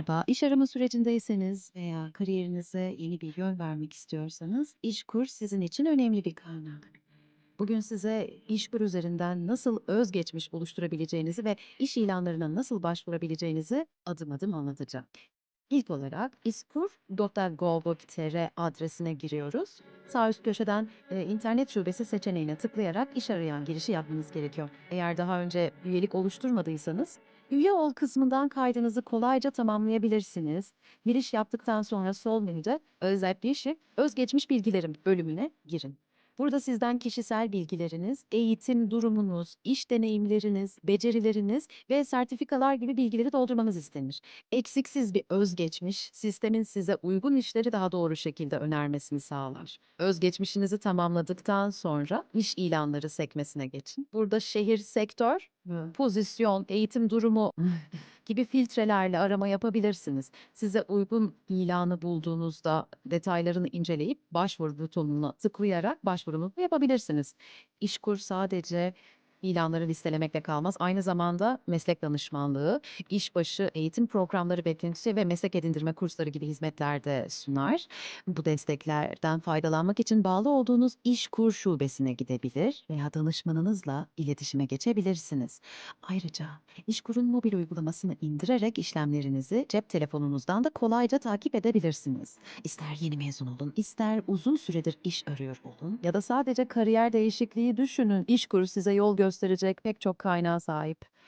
Merhaba, iş arama sürecindeyseniz veya kariyerinize yeni bir yön vermek istiyorsanız İşkur sizin için önemli bir kaynak. Bugün size İşkur üzerinden nasıl özgeçmiş oluşturabileceğinizi ve iş ilanlarına nasıl başvurabileceğinizi adım adım anlatacağım. İlk olarak iskur.gov.tr adresine giriyoruz. Sağ üst köşeden e, internet şubesi seçeneğine tıklayarak iş arayan girişi yapmanız gerekiyor. Eğer daha önce üyelik oluşturmadıysanız Üye ol kısmından kaydınızı kolayca tamamlayabilirsiniz. Giriş yaptıktan sonra sol menüde Özelleşik, Özgeçmiş Bilgilerim bölümüne girin. Burada sizden kişisel bilgileriniz, eğitim durumunuz, iş deneyimleriniz, becerileriniz ve sertifikalar gibi bilgileri doldurmanız istenir. Eksiksiz bir özgeçmiş, sistemin size uygun işleri daha doğru şekilde önermesini sağlar. Özgeçmişinizi tamamladıktan sonra iş ilanları sekmesine geçin. Burada şehir, sektör pozisyon, eğitim durumu gibi filtrelerle arama yapabilirsiniz. Size uygun ilanı bulduğunuzda detaylarını inceleyip başvuru butonuna tıklayarak başvurunuzu yapabilirsiniz. İşkur sadece ilanları listelemekle kalmaz. Aynı zamanda meslek danışmanlığı, işbaşı, eğitim programları beklentisi ve meslek edindirme kursları gibi hizmetler de sunar. Bu desteklerden faydalanmak için bağlı olduğunuz İşkur şubesine gidebilir veya danışmanınızla iletişime geçebilirsiniz. Ayrıca İşkur'un mobil uygulamasını indirerek işlemlerinizi cep telefonunuzdan da kolayca takip edebilirsiniz. İster yeni mezun olun, ister uzun süredir iş arıyor olun ya da sadece kariyer değişikliği düşünün. İşkur size yol gösterecek pek çok kaynağa sahip.